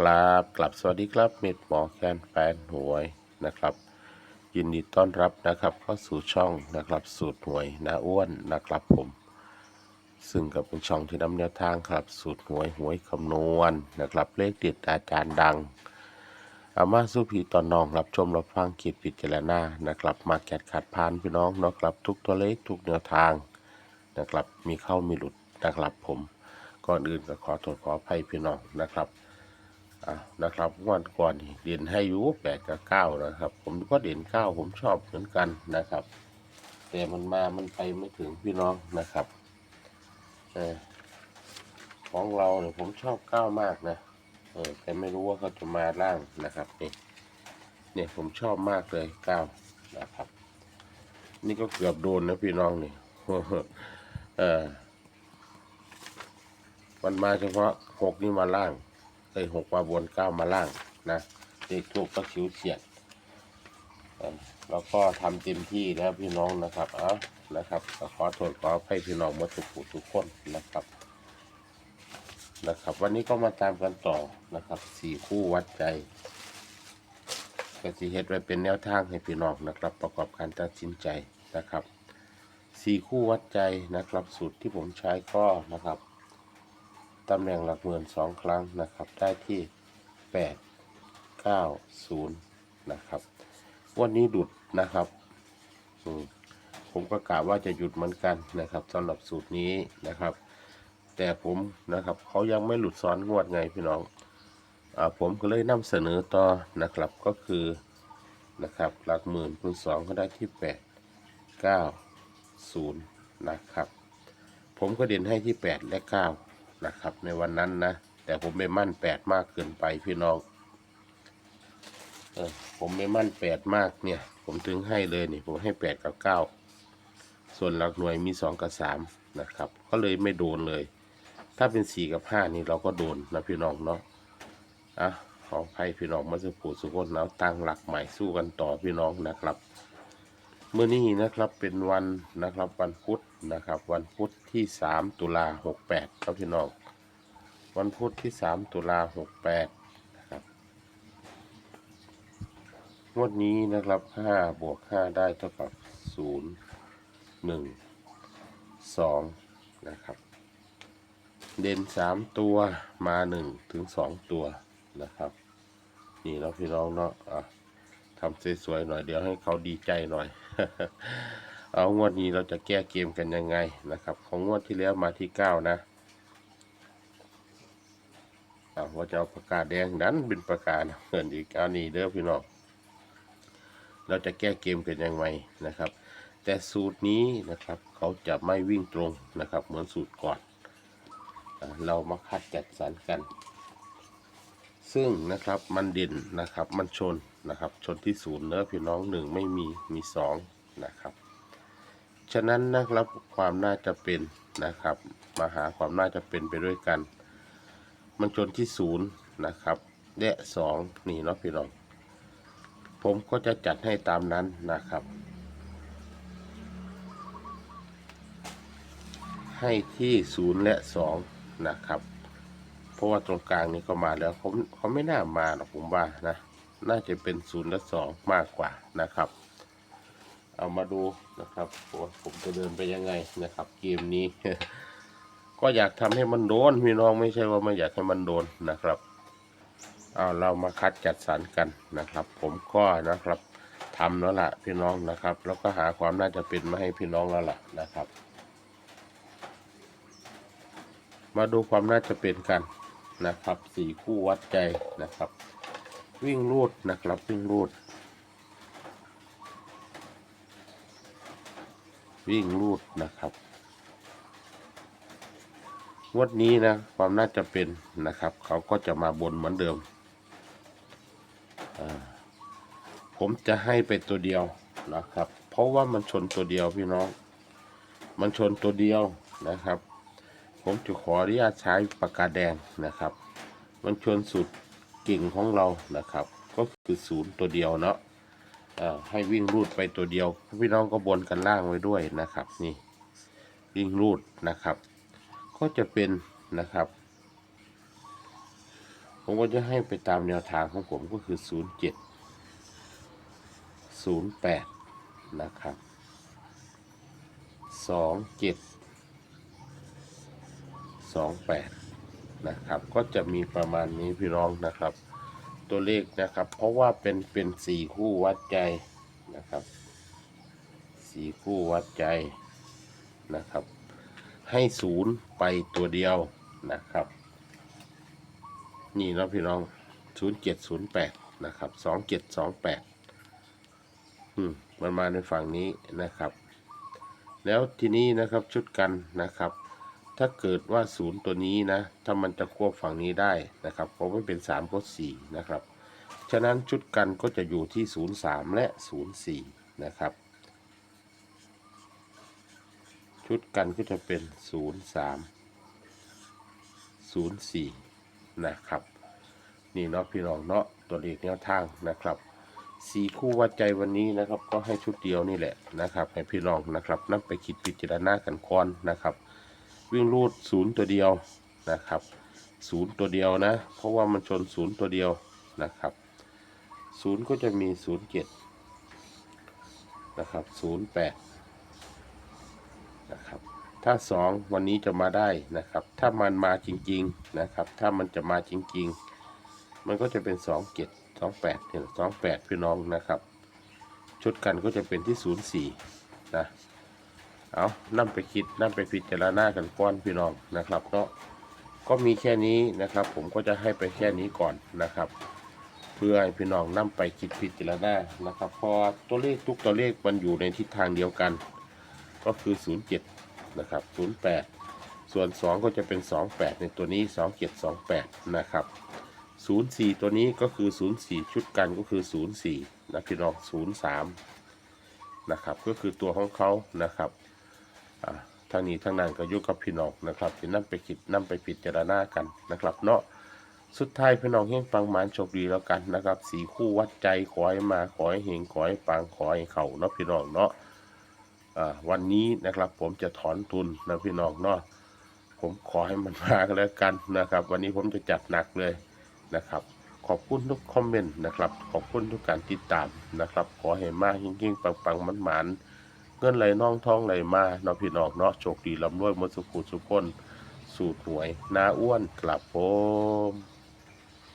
ครับกลับสวัสดีครับเม็ดหมอแคนแฟนหวยนะครับ ยินดีต้อนรับนะครับเข้าสู่ช่องนะครับสูตรหวยนาอ้วนนะครับผม ซึ่งก็เป็นช่องที่นำแนวทางครับสูตรหวยหวยคำนวณนะครับเลขเด็ดอาจารย์ดังอามาสู้พีตอนน้องรับชมรับฟังคิดพิดเจรณานะครับ มาแกดขัดพานพี่น้องนะครับทุกตัวเลขทุกแนวทางนะครับมีเข้ามีหลุดนะครับผมก่อนอื่นก็ขอโทษขออภัยพี่น้องนะครับ อ่านะครับวันก่อนนี่เด่นให้อยูแปดกับเก้านะครับ ผมก็เด่นเก้าผมชอบเหมือนกันนะครับ แต่มันมามันไปไม่ถึงพี่น้องนะครับเออของเราเนี่ยผมชอบเก้ามากนะเออแต่ไม่รู้ว่าเขาจะมาล่างนะครับนี่เนี่ยผมชอบมากเลยเก้านะครับ นี่ก็เกือบโดนนะพี่น้องนี่เออมันมาเฉพาะหกนี่มาล่าง เอ้หกมาบนเก้ามาล่างนะเลขทูกก็ชิวเฉียดแล้วก็ทำเต็มที่แล้วพี่น้องนะครับเอ้านะครับขอโทษขอให้พี่น้องมาทุกผู้ทุกคนนะครับ นะครับ วันนี้ก็มาตามกันต่อนะครับสี่คู่วัดใจกสิเฮ็ดไว้เป็นแนวทางให้พี่น้องนะครับ ประกอบการตัดสินใจนะครับสี่คู่วัดใจนะครับสูตรที่ผมใช้ก็นะครับ ตำแหน่งหลักหมื่นสองครั้งนะครับ ได้ที่แปดเก้าศูนย์นะครับวันนี้ดุดนะครับผมก็กะว่าจะหยุดเหมือนกันนะครับสำหรับสูตรนี้นะครับ แต่ผมนะครับเขายังไม่หลุดซ้อนงวดไงพี่น้องอผมก็เลยนำเสนอต่อนะครับก็คือนะครับหลักหมื่นคูณสองก็ได้ที่แปดเก้าศูนย์นะครับ ผมก็เด่นให้ที่แปดและเก้า นะครับ ในวันนั้นนะ แต่ผมไม่มั่นแปดมากเกินไปพี่น้องเออผมไม่มั่นแปดมากเนี่ย ผมถึงให้เลยนี่ผมให้แปดกับเก้าส่วนหลักหน่วยมีสองกับสามนะครับ ก็เลยไม่โดนเลย ถ้าเป็นสี่กับห้านี่เราก็โดนนะพี่น้องเนาะอะขอให้พี่น้องมาสุขูสุขนแล้วตั้งหลักใหม่สู้กันต่อพี่น้องนะครับเมื่อนี้นะครับเป็นวันนะครับวันพุธนะครับ วันพุธที่สามตุลาหกแปดครับพี่น้อง วันพุธที่สามตุลาหกแปดนะครับงวดนี้นะครับห้าบวกห้าได้เท่ากับศูนย์หนึ่งสองนะครับ เด่นสามตัวมาหนึ่งถึงสองตัวนะครับ นี่เนาพี่น้องเนาะอะทำสวยๆหน่อยเดี๋ยวให้เขาดีใจหน่อย เอางวดนี้เราจะแก้เกมกันยังไงนะครับ ของงวดที่แล้วมาที่เก้านะ เอาว่าจะเอาปากกาแดงนั้นเป็นปากกาเงินอีกเอานี่เด้อพี่น้องเราจะแก้เกมกันยังไงนะครับ แต่สูตรนี้นะครับ เขาจะไม่วิ่งตรงนะครับ เหมือนสูตรก่อน เรามาคัดจัดสรรกัน ซึ่งนะครับมันเด่นนะครับมันชนนะครับชนที่ศูนย์เนื้อพี่น้องหนึ่งไม่มีมีสองนะครับ ฉะนั้นนะครับความน่าจะเป็นนะครับ มาหาความน่าจะเป็นไปด้วยกัน มันชนที่ศูนย์นะครับและสองนี่เนาะพี่น้องผมก็จะจัดให้ตามนั้นนะครับ ให้ที่ศูนย์และสองนะครับ เพราะว่าตรงกลางนี่ก็มาแล้วเขาเขาไม่น่ามาหรอกผมว่านะ น่าจะเป็นศูนย์และสองมากกว่านะครับ เอามาดูนะครับว่าผมจะเดินไปยังไงนะครับ เกมนี้ ก็อยากทำให้มันโดนพี่น้องไม่ใช่ว่าไม่อยากให้มันโดนนะครับเอาเรามาคัดจัดสรรกันนะครับ ผมก็นะครับทำแล้วล่ะพี่น้องนะครับ แล้วก็หาความน่าจะเป็นมาให้พี่น้องแล้วล่ะนะครับ มาดูความน่าจะเป็นกันนะครับสี่คู่วัดใจนะครับ วิ่งรูดนะครับวิ่งรูด วิ่งรูดนะครับ งวดนี้นะ ความน่าจะเป็นนะครับ เขาก็จะมาบนเหมือนเดิม ผมจะให้ไปตัวเดียวนะครับ เพราะว่ามันชนตัวเดียวพี่น้อง มันชนตัวเดียวนะครับ ผมจะขออนุญาตใช้ปากกาแดงนะครับ มันชนสุดกิ่งของเรานะครับ ก็คือศูนย์ตัวเดียวเนาะให้วิ่งรูดไปตัวเดียว พี่น้องก็บนกันล่างไว้ด้วยนะครับ นี่วิ่งรูดนะครับ ก็จะเป็นนะครับ ผมก็จะให้ไปตามแนวทางของผมก็คือศูนย์เจ็ดศูนะครับสองเจ็ดสองแปดนะครับ ก็จะมีประมาณนี้พี่น้องนะครับ ตัวเลขนะครับ เพราะว่าเป็นเป็นสี่คู่วัดใจนะครับสี่คู่วัดใจนะครับ ให้ศูนย์ไปตัวเดียวนะครับ นี่เนาะพี่น้องศูนย์เจ็ดศูนย์แปดนะครับสองเจ็ดสองแปดอืมมันมาในฝั่งนี้นะครับ แล้วทีนี้นะครับชุดกันนะครับ ถ้าเกิดว่าศูนย์ตัวนี้นะ ถ้ามันจะควบฝั่งนี้ได้นะครับเพราะมันเป็นสามก็สี่นะครับ ฉะนั้นชุดกันก็จะอยู่ที่ศูนย์สามและศูนย์สี่นะครับ ชุดกันก็จะเป็นศูนย์สามศูนย์สี่นะครับ นี่เนาะพี่น้องเนาะตัวเลขแนวทางนะครับสีคู่วัดใจวันนี้นะครับ ก็ให้ชุดเดียวนี่แหละนะครับ ให้พี่น้องนะครับนำไปคิดพิจารณากันก่อนนะครับ วิ่งรูดศูนย์ตัวเดียวนะครับศูนย์ตัวเดียวนะ เพราะว่ามันชนศูนย์ตัวเดียวนะครับศูนย์ก็จะมีศูนย์เจ็ดนะครับศูนย์แปด นะครับ ถ้าสองวันนี้จะมาได้นะครับ ถ้ามันมาจริงๆนะครับ ถ้ามันจะมาจริง ๆ มันก็จะเป็นสองเจ็ดสองแปดเนี่ยสองแปดพี่น้องนะครับ ชุดกันก็จะเป็นที่ศูนย์สี่นะ เอานั่ไปคิดนั่ไปพิจารณากันก้อนพี่น้องนะครับเนาะก็มีแค่นี้นะครับ ผมก็จะให้ไปแค่นี้ก่อนนะครับ เพื่อให้พี่น้องนั่ไปคิดพิจารณานะครับเพอตัวเลขทุกตัวเลขมันอยู่ในทิศทางเดียวกัน ก็คือ 07 นะครับ 08 ส่วน 2 ก็จะเป็น 28 ในตัวนี้ 2728 นะครับ 04 ตัวนี้ก็คือ 04 ชุดกันก็คือ 04 นะพี่น้อง 03 นะครับ ก็คือตัวของเขานะครับทางนี้ทางนั้นก็ยู่กับพี่น้องนะครับที่นั่ไปคิดนั่ไปพิดจารณากันนะครับ เนาะสุดท้ายพี่น้องเฮงปังหมานโชคดีแล้วกันนะครับ สีคู่วัดใจขอให้มาขอให้เฮงขอให้ปังขอให้เข่าเนาะพี่น้องเนาะ วันนี้นะครับ ผมจะถอนทุนนะพี่น้องเนาะผมขอให้มันมากันแล้วกันนะครับ วันนี้ผมจะจัดหนักเลยนะครับ ขอบคุณทุกคอมเมนต์นะครับ ขอบคุณทุกการติดตามนะครับ ขอให้มาเฮงๆปังๆมันหมานเงินไหลน่องท้องไหลมาเนาะพี่น้องเนาะโชคดีลำรวยมดสุขุสุขคน สูตรหวยนาอ้วนกลับผม